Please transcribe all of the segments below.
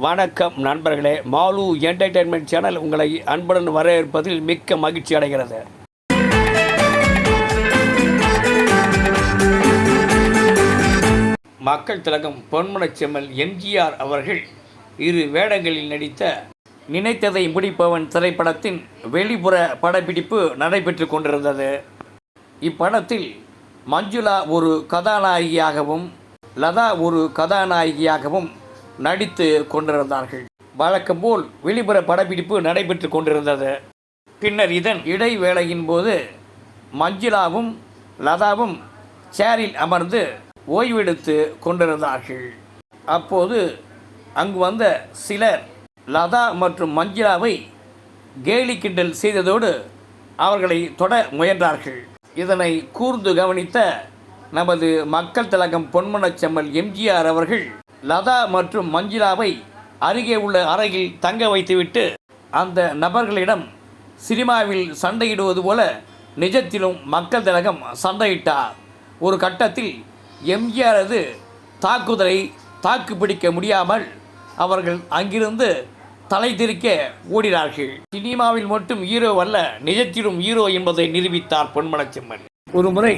வணக்கம் நண்பர்களே. Mall entertainment channel உங்களை அன்புடன் வரவேற்பதில் மிக்க மகிழ்ச்சி அடைகிறது. மக்கள் திலகம் பொன்முனச்செம்மல் எம்ஜிஆர் அவர்கள் இரு வேடங்களில் நடித்த நினைத்ததை முடிப்பவன் திரைப்படத்தின் வெளிப்புற படப்பிடிப்பு நடைபெற்று கொண்டிருந்தது. இப்படத்தில் மஞ்சுளா ஒரு கதாநாயகியாகவும் லதா ஒரு கதாநாயகியாகவும் நடித்து கொண்டிருந்தார்கள். வழக்கம் போல் வெளிப்புற படப்பிடிப்பு நடைபெற்று கொண்டிருந்தது. பின்னர் இதன் இடைவேளையின் போது மஞ்சுளாவும் லதாவும் சேரில் அமர்ந்து ஓய்வெடுத்து கொண்டிருந்தார்கள். அப்போது அங்கு வந்த சிலர் லதா மற்றும் மஞ்சுளாவை கேலி கிண்டல் செய்ததோடு அவர்களை தொட முயன்றார்கள். இதனை கூர்ந்து கவனித்த நமது மக்கள் திலகம் பொன்மனச்செம்மல் எம்ஜிஆர் அவர்கள் லதா மற்றும் மஞ்சுளாவை அருகே உள்ள அறையில் தங்க வைத்துவிட்டு அந்த நபர்களிடம் சினிமாவில் சண்டையிடுவது போல நிஜத்திலும் மக்கள் திலகம் சண்டையிட்டார். ஒரு கட்டத்தில் எம்ஜிஆரது தாக்குதலை தாக்கு பிடிக்க முடியாமல் அவர்கள் அங்கிருந்து தலை திரிக்க ஓடினார்கள். சினிமாவில் மட்டும் ஹீரோ அல்ல நிஜத்திலும் ஹீரோ என்பதை நிரூபித்தார் பொன்மலச்சிம்மன் ஒருமுறை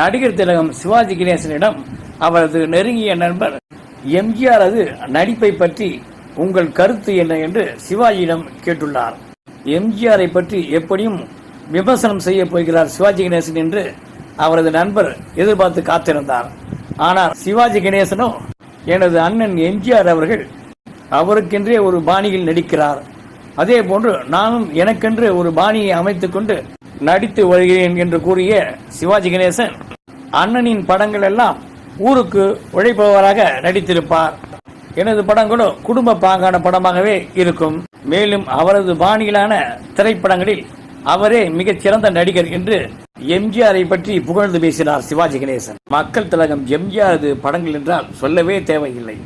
நடிகர் திலகம் சிவாஜி கணேசனிடம் அவரது நெருங்கிய நண்பர் எம்ஜிஆரது நடிப்பை பற்றி உங்கள் கருத்து என்ன என்று சிவாஜியிடம் கேட்டுள்ளார். எம்ஜிஆரை பற்றி எப்படியும் விமர்சனம் செய்ய போகிறார் சிவாஜி கணேசன் என்று அவரது நண்பர் எதிர்பார்த்து காத்திருந்தார். ஆனால் சிவாஜி கணேசனோ எனது அண்ணன் எம்ஜிஆர் அவர்கள் அவருக்கென்றே ஒரு பாணியில் நடிக்கிறார். அதே போன்று நானும் எனக்கென்று ஒரு பாணியை அமைத்துக் கொண்டு நடித்து வருகிறேன் என்று கூறிய சிவாஜி கணேசன் அண்ணனின் படங்கள் எல்லாம் ஊருக்கு உழைப்பவராக நடித்திருப்பார். எனது படங்களும் குடும்ப பாங்கான படமாகவே இருக்கும். மேலும் அவரது பாணியிலான திரைப்படங்களில் அவரே மிகச்சிறந்த நடிகர் என்று எம்ஜிஆரை பற்றி புகழ்ந்து பேசினார் சிவாஜி கணேசன். மக்கள் திலகம் எம்ஜிஆரது படங்கள் என்றால் சொல்லவே தேவையில்லை.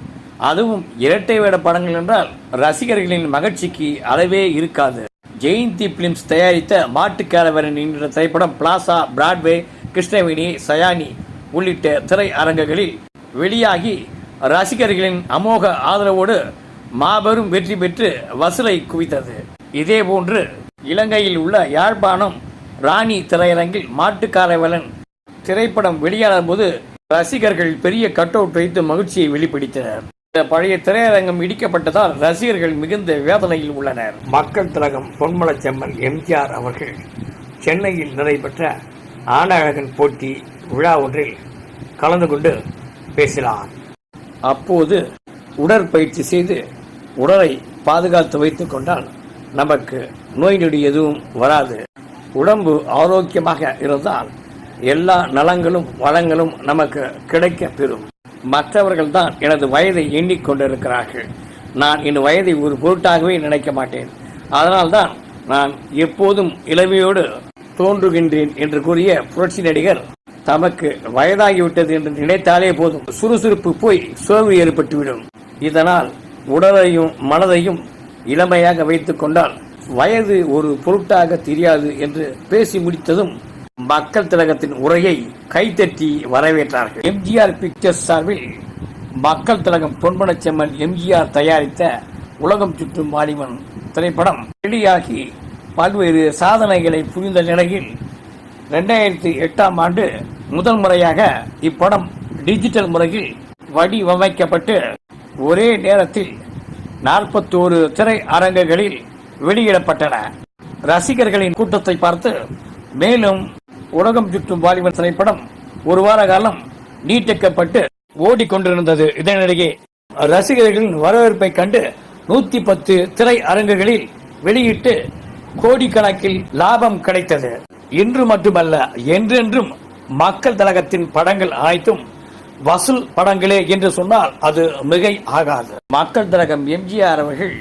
அதுவும் இரட்டை வேட படங்கள் என்றால் ரசிகர்களின் மகிழ்ச்சிக்கு அளவே இருக்காது. ஜெயந்தி பிலிம்ஸ் தயாரித்த மாட்டுக்காரவரன் என்ற திரைப்படம் பிளாசா பிராட்வே கிருஷ்ணவேணி சயானி உள்ளிட்ட திரை அரங்குகளில் வெளியாகி ரசிகர்களின் அமோக ஆதரவோடு மாபெரும் வெற்றி பெற்று வசூலை குவித்தது. இதேபோன்று இலங்கையில் உள்ள யாழ்ப்பாணம் ராணி திரையரங்கில் மாட்டுக்காரவலன் திரைப்படம் வெளியான போது ரசிகர்கள் பெரிய கட் அவுட் வைத்து மகிழ்ச்சியை வெளிப்படுத்தினர். இந்த பழைய திரையரங்கம் இடிக்கப்பட்டதால் ரசிகர்கள் மிகுந்த வேதனையில் உள்ளனர். மக்கள் திலகம் பொன்மலச்செம்மன் எம்ஜிஆர் அவர்கள் சென்னையில் நடைபெற்ற ஆனழகன் போட்டி விழா ஒன்றில் கலந்து கொண்டு பேசினார். அப்போது உடற்பயிற்சி செய்து உடலை பாதுகாத்து வைத்துக் கொண்டால் நமக்கு நோய் நொடி எதுவும் வராது. உடம்பு ஆரோக்கியமாக இருந்தால் எல்லா நலங்களும் வளங்களும் நமக்கு கிடைக்க பெறும். மற்றவர்கள் தான் எனது வயதை எண்ணிக்கொண்டிருக்கிறார்கள் நான் என் வயதை ஒரு பொருட்டாகவே நினைக்க மாட்டேன். அதனால்தான் நான் எப்போதும் இளமையோடு தோன்றுகின்றேன் என்று கூறிய புரட்சி நடிகர் தமக்கு வயதாகிவிட்டது என்று நினைத்தாலே போதும். சுறுசுறுப்பு போய் சோர்வு ஏற்பட்டுவிடும். இதனால் உடலையும் மனதையும் இளமையாக வைத்து கொண்டால் வயது ஒரு பொருட்டாக தெரியாது என்று பேசி முடித்ததும் மக்கள் திலகத்தின் உரையை கைத்தட்டி வரவேற்றார்கள். எம்ஜிஆர் பிக்சர்ஸ் சார்பில் மக்கள் திலகம் பொன்பனச்செம்மன் எம்ஜிஆர் தயாரித்த உலகம் சுற்றும் வாலிபன் திரைப்படம் வெளியாகி பல்வேறு சாதனைகளை புரிந்த நிலையில் ரெண்டாயிரத்தி எட்டாம் ஆண்டு முதல் முறையாக இப்படம் டிஜிட்டல் முறையில் வடிவமைக்கப்பட்டு ஒரே நேரத்தில் நாற்பத்தோரு திரை அரங்குகளில் வெளியிடப்பட்டன. ரசிகர்களின் கூட்டத்தை பார்த்து மேலும் உலகம் சுற்றும் வாலிபன் திரைப்படம் ஒரு வார காலம் நீட்டிக்கப்பட்டு ஓடிக்கொண்டிருந்தது. இதனிடையே ரசிகர்களின் வரவேற்பை கண்டு நூத்தி பத்து திரை அரங்குகளில் வெளியிட்டு கோடிக்கணக்கில் லாபம் கிடைத்தது. இன்று மட்டுமல்ல என்றென்றும் மக்கள் தலகத்தின் படங்கள் அனைத்தும் வசூல் படங்களே என்று சொன்னால் அது மிகை ஆகாது மக்கள் தலகம் எம்ஜிஆர் அவர்கள்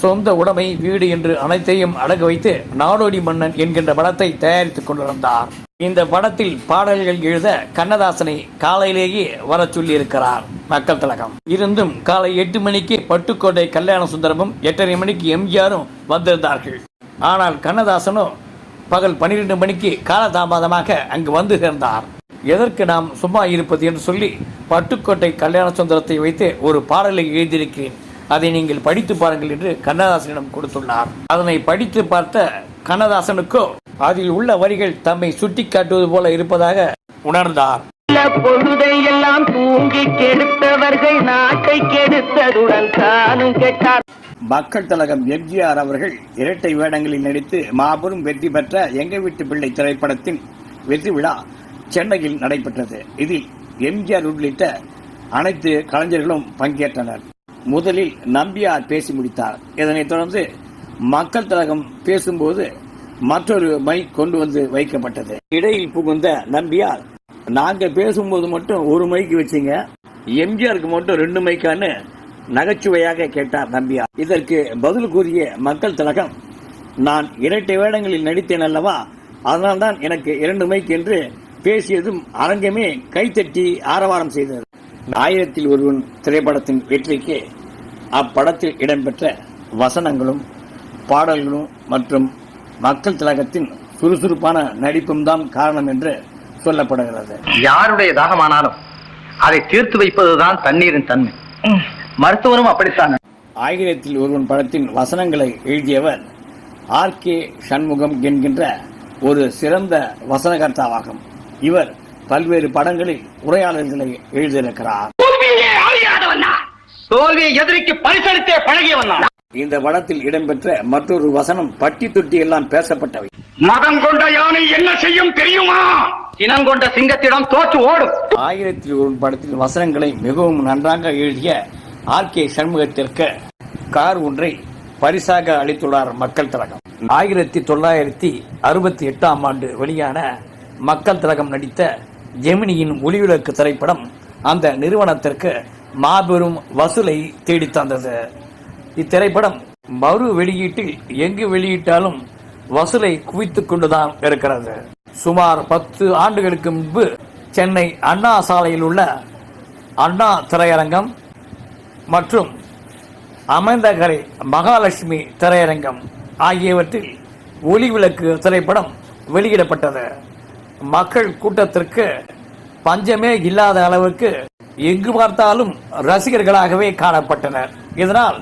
சொந்த உடைமை வீடு என்று அனைத்தையும் அடகு வைத்து நாடோடி மன்னன் என்கின்ற படத்தை தயாரித்துக் கொண்டிருந்தார். இந்த படத்தில் பாடல்கள் எழுத கண்ணதாசனை காலையிலேயே வர சொல்லியிருக்கிறார் மக்கள் தலகம். இருந்தும் காலை எட்டு மணிக்கு பட்டுக்கோட்டை கல்யாண சுந்தரமும் எட்டரை மணிக்கு எம்ஜிஆரும் வந்திருந்தார்கள். ஆனால் கண்ணதாசனும் பகல் பன்னிரண்டு மணிக்கு காலதாமதமாக அங்கு வந்து சேர்ந்தார். எதற்கு நாம் சும்மா இருப்பது என்று சொல்லி பட்டுக்கோட்டை கல்யாண சுந்தரத்தை வைத்து ஒரு பாடலை எழுதியிருக்கிறேன். அதை நீங்கள் படித்து பாருங்கள் என்று கண்ணதாசனிடம் கொடுத்துள்ளார். அதனை படித்து பார்த்த கண்ணதாசனுக்கோ அதில் உள்ள வரிகள் தம்மை சுட்டி காட்டுவது போல இருப்பதாக உணர்ந்தார். பொழுதை எல்லாம் தூங்கி கெடுத்தவர்கள் நாட்டை கெடுத்ததுடன் தானும் கெட்டார். மக்கள் தலகம் எம்ஜிஆர் அவர்கள் இரட்டை வேடங்களில் நடித்து மாபெரும் வெற்றி பெற்ற எங்க வீட்டு பிள்ளை திரைப்படத்தின் வெற்றி விழா சென்னையில் நடைபெற்றது. இதில் எம்ஜிஆர் உள்ளிட்ட அனைத்து கலைஞர்களும் பங்கேற்றனர். முதலில் நம்பியார் பேசி முடித்தார். இதனைத் தொடர்ந்து மக்கள் தலகம் பேசும்போது மற்றொரு மைக் கொண்டு வந்து வைக்கப்பட்டது. இடையில் புகுந்த நம்பியார் நாங்க பேசும்போது மட்டும் ஒரு மைக்கு வச்சிங்க எம்ஜிஆருக்கு மட்டும் ரெண்டு மைக்கான்னு நகைச்சுவையாக கேட்டார் நம்பியார் இதற்கு பதில் கூறிய மக்கள் திலகம் நான் இரட்டை வேடங்களில் நடித்தேன் அல்லவா? அதனால்தான் எனக்கு இரண்டு மைக் என்று பேசியதும் அரங்கமே கைத்தட்டி ஆரவாரம் செய்தது. ஆயிரத்தில் ஒருவன் திரைப்படத்தின் வெற்றிக்கு அப்படத்தில் இடம்பெற்ற வசனங்களும் பாடல்களும் மற்றும் மக்கள் திலகத்தின் சுறுசுறுப்பான நடிப்பும் தான் காரணம் என்று சொல்லப்படுகிறது. யாருடைய தாகமானாலும் அதை தீர்த்து வைப்பதுதான் தண்ணீரின் தன்மை. மருத்துவரும் அப்படித்தான். ஆயிரத்தில் ஒருவன் படத்தின் வசனங்களை எழுதியவர் ஆர் கே சண்முகம் என்கின்ற ஒரு சிறந்த வசனகர்த்தாவாகும். இவர் பல்வேறு படங்களில் உரையாடல்களை எழுதியிருக்கிறார். தோல்வியை எதிரிக்கு பரிசளித்தே பழகியவன் இந்த படத்தில் இடம்பெற்ற மற்றொரு வசனம் பட்டி தொட்டி எல்லாம் பேசப்பட்டவை. மதம் கொண்ட யானை என்ன செய்யும் தெரியுமா? இனம் கொண்ட சிங்கத்திடம் தோற்று ஓடும். ஆயிரத்தில் ஒரு படத்தில் வசனங்களை மிகவும் நன்றாக எழுதிய ஆர் கே சண்முகத்திற்கு கார் ஒன்றை பரிசாக அளித்துள்ளார் மக்கள் திலகம். ஆயிரத்தி தொள்ளாயிரத்தி அறுபத்தி எட்டாம் ஆண்டு வெளியான மக்கள் திலகம் நடித்த ஜெமினியின் ஒளிவிளக்கு திரைப்படம் அந்த நிறுவனத்திற்கு மாபெரும் வசூலை தேடித் தந்தது. இத்திரைப்படம் மறு வெளியீட்டில் எங்கு வெளியிட்டாலும் வசூலை குவித்து கொண்டுதான் இருக்கிறது. சுமார் பத்து ஆண்டுகளுக்கு முன்பு சென்னை அண்ணா சாலையில் உள்ள அண்ணா திரையரங்கம் மற்றும் அமைந்தகரை மகாலட்சுமி திரையரங்கம் ஆகியவற்றில் ஒளி விளக்கு திரைப்படம் வெளியிடப்பட்டது. மக்கள் கூட்டத்திற்கு பஞ்சமே இல்லாத அளவுக்கு எங்கு பார்த்தாலும் ரசிகர்களாகவே காணப்பட்டனர். இதனால்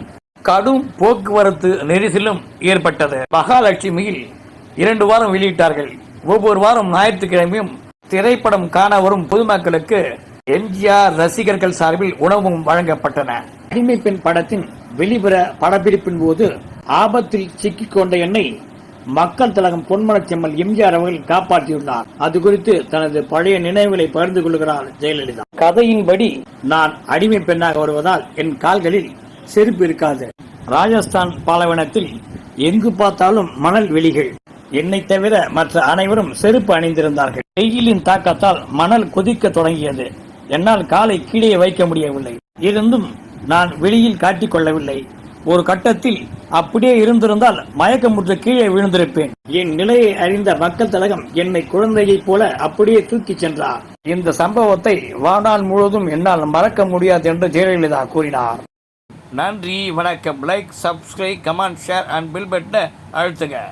கடும் போக்குவரத்து நெரிசலும் ஏற்பட்டது. மகாலட்சுமியில் இரண்டு வாரம் வெளியிட்டார்கள். ஒவ்வொரு வாரம் ஞாயிற்றுக்கிழமையும் திரைப்படம் காண வரும் பொதுமக்களுக்கு எம்ஜிஆர் ரசிகர்கள் சார்பில் உணவும் வழங்கப்பட்டன. அடிமை பெண் படத்தின் வெளிப்புற படப்பிடிப்பின் போது ஆபத்தில் சிக்கிக்கொண்ட என்னை மக்கள் தலகம் பொன்மனச்செம்மல் எம்ஜிஆர் அவர்கள் காப்பாற்றியுள்ளார். அது குறித்து தனது பழைய நினைவுகளை பகிர்ந்து கொள்கிறார் ஜெயலலிதா. கதையின்படி நான் அடிமை பெண்ணாக வருவதால் என் கால்களில் செருப்பு இருக்காது. ராஜஸ்தான் பாலைவனத்தில் எங்கு பார்த்தாலும் மணல் வெளிகள். என்னை தவிர மற்ற அனைவரும் செருப்பு அணிந்திருந்தார்கள். வெயிலின் தாக்கத்தால் மணல் கொதிக்க தொடங்கியது. என்னால் காலை கீழே வைக்க முடியவில்லை. இருந்தும் நான் வெளியில் காட்டிக் கொள்ளவில்லை ஒரு கட்டத்தில் அப்படியே இருந்திருந்தால் மயக்கமுற்று கீழே விழுந்திருப்பேன். என் நிலையை அறிந்த மக்கள் தலகம் என்னை குழந்தையைப் போல அப்படியே தூக்கிச் சென்றார். இந்த சம்பவத்தை வாழ்நாள் முழுவதும் என்னால் மறக்க முடியாது என்று ஜெயலலிதா கூறினார். நன்றி வணக்கம். Like subscribe comment share and bell பட்டனை அழுத்துங்க.